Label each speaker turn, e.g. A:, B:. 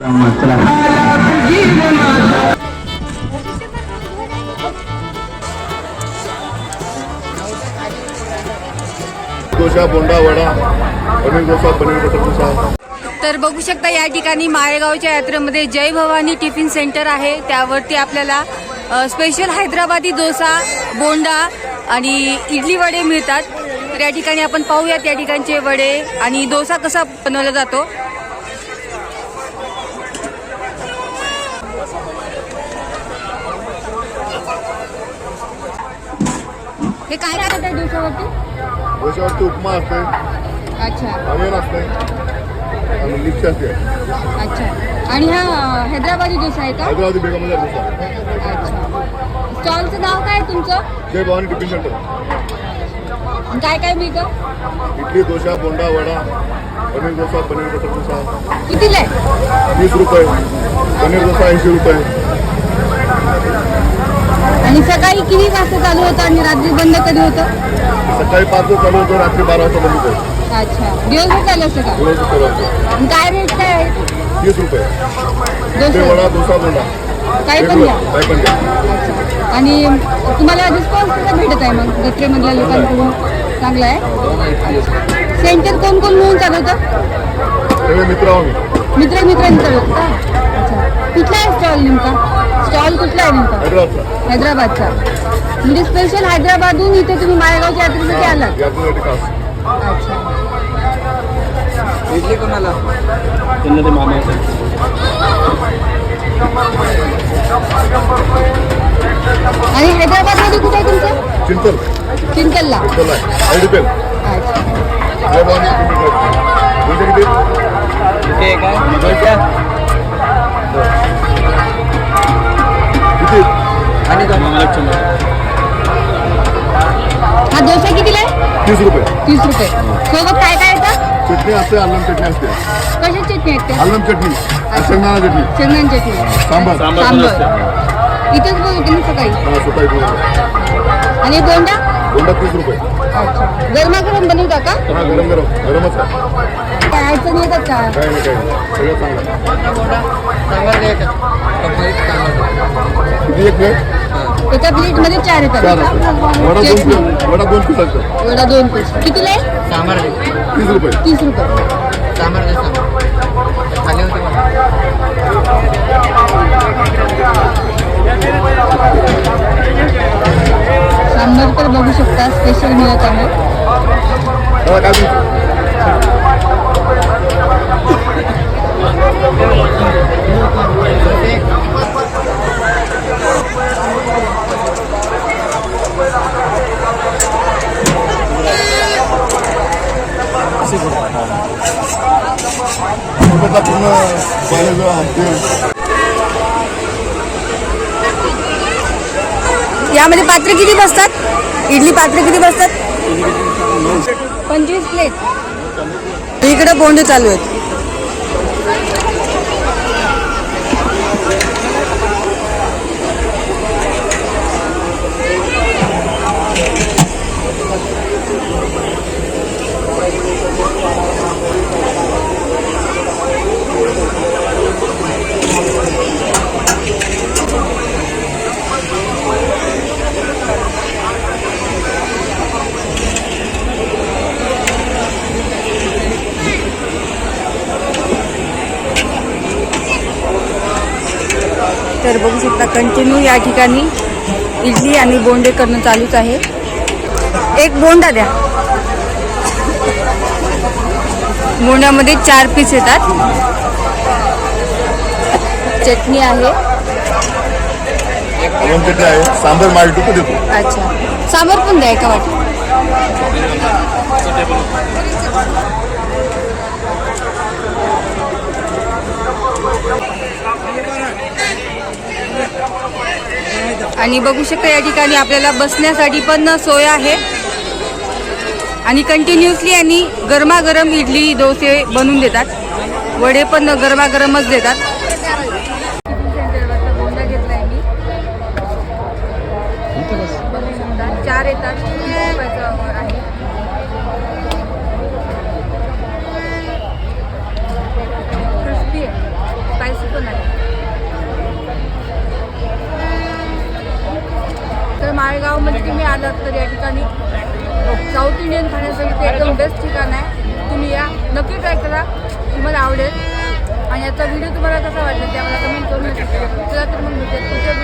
A: Dosa bonda vada paneer dosa paneer butter dosa
B: तर बघू शकता या ठिकाणी माळेगावच्या यात्रेमध्ये जय भवानी टिफिन सेंटर आहे. त्यावरती आपल्याला अ, स्पेशल हैदराबादी डोसा बोंडा आणि इडली वडे मिळतात. तर या ठिकाणी आपण पाहूयात या ठिकाणचे वडे आणि डोसा कसा बनवला जातो. हे काय राहतात त्या डोसावरती
A: डोशावरती उपमा असते
B: अच्छा.
A: असते आणि लिप्स असते.
B: अच्छा. आणि हा हैदराबादी डोसा आहे का?
A: हैदराबादी डोसा.
B: अच्छा. स्टॉलचं नाव काय आहे तुमचं?
A: Jai Bhavani tiffin centre.
B: काय काय मिळतं?
A: इडली डोसा बोंडा वडा पनीर डोसा पनीर बटर डोसा.
B: कितीला आहे?
A: वीस रुपये. पनीर डोसा ऐंशी रुपये
B: आणि सकाळी किती वाजता चालू होतं आणि रात्री बंद कधी होतं?
A: सकाळी पाच वाजता चालू होतो रात्री बारा वाजता बंद होतो.
B: अच्छा. दिवसभर चालू असतं का?
A: चालू असतो.
B: काय रेट काय आहे?
A: तीस रुपये. ते
B: डोसा
A: वडा डोसा बोंडा.
B: काही पण द्या.
A: काय पण द्या.
B: अच्छा. आणि तुम्हाला रिस्पॉन्स कसा भेटत आहे मग? जत्रेमधल्या लोकांकडून? चांगला आहे? सेंटर कोण कोण मिळून चालवतं
A: सगळे मित्र आहो मी
B: मित्र मित्रांनी चालवतं का अच्छा. कुठला आहे स्टॉल नेमका? स्टॉल कुठला आहे नेमका?
A: हैदराबादचा.
B: म्हणजे स्पेशल हैदराबादहून इथे तुम्ही माळेगावच्या यात्रेसाठी आलात? अच्छा.
C: इडली कोणाला?
B: आणि हैदराबादमध्ये कुठे आहे तुमचं?
A: चिंतल.
B: चिंतलला.
A: चिंतल आहे?
B: अच्छा
A: जय भवानी
C: काय
B: हा डोसा कितीला आहे?
A: तीस रुपये.
B: तीस रुपये. सोबत काय काय येतं
A: चटणी असते अल्लम चटणी असते.
B: कशी चटणी आहेत त्या
A: अल्लम चटणी आणि शेंगदाणा चटणी.
B: शेंगदाण चटणी.
A: सांबार.
B: सांबर इथंच बोलते ना सकाळी.
A: हा, स्वतः इकडून.
B: आणि बोंडा
A: बोंडा तीस रुपये.
B: अच्छा. गरमागरम बनवता का?
A: हा गरम गरम गरमच आहे.
B: काय अडचण येतात का
A: काय नाही काय नाही. सगळं चांगलं आहे. किती एक प्लेट?
B: एका प्लेटमध्ये चार येतात.
A: चार. वडा दोन
B: चटणी.
A: वडा दोन प्लेट असतं
B: वडा दोन पीस कितीला आहे?
C: सांबार दे.
A: तीस रुपये.
B: तीस रुपये.
C: सांबार दे सांबार. खाली होते मला
B: सांबर तर बघू शकता स्पेशल मिळत आहे.
A: काय पूर्ण कॉलेज आमचे
B: यामध्ये पात्र किती बसतात? इडली पात्र किती बसतात? पंचवीस प्लेट. इकडे बोंड चालू आहेत. तर बघू शकता कंटिन्यू या ठिकाणी इडली आणि बोंडे करणं चालूच आहे. एक बोंडा द्या. बोंड्यामध्ये चार पीस येतात. चटणी आहे.
A: सांबर मार्ट पण देतो.
B: अच्छा. सांबर पण द्या एका वाटी आणि बघू शकता या ठिकाणी आपल्याला बसण्यासाठी पण सोय आहे. आणि कंटिन्युअसली यांनी गरमागरम इडली डोसे बनवून देतात. वडे पण गरमागरमच देतात. चार माळेगावमध्ये तुम्ही आलात तर या ठिकाणी साऊथ इंडियन खाण्यासाठी ते एकदम बेस्ट ठिकाण आहे. तुम्ही या. नक्की ट्राय करा. तुम्हाला आवडेल. आणि याचा व्हिडिओ तुम्हाला कसा वाटला ते आम्हाला कमेंट करून चला तर मग भेटूया पुढच्या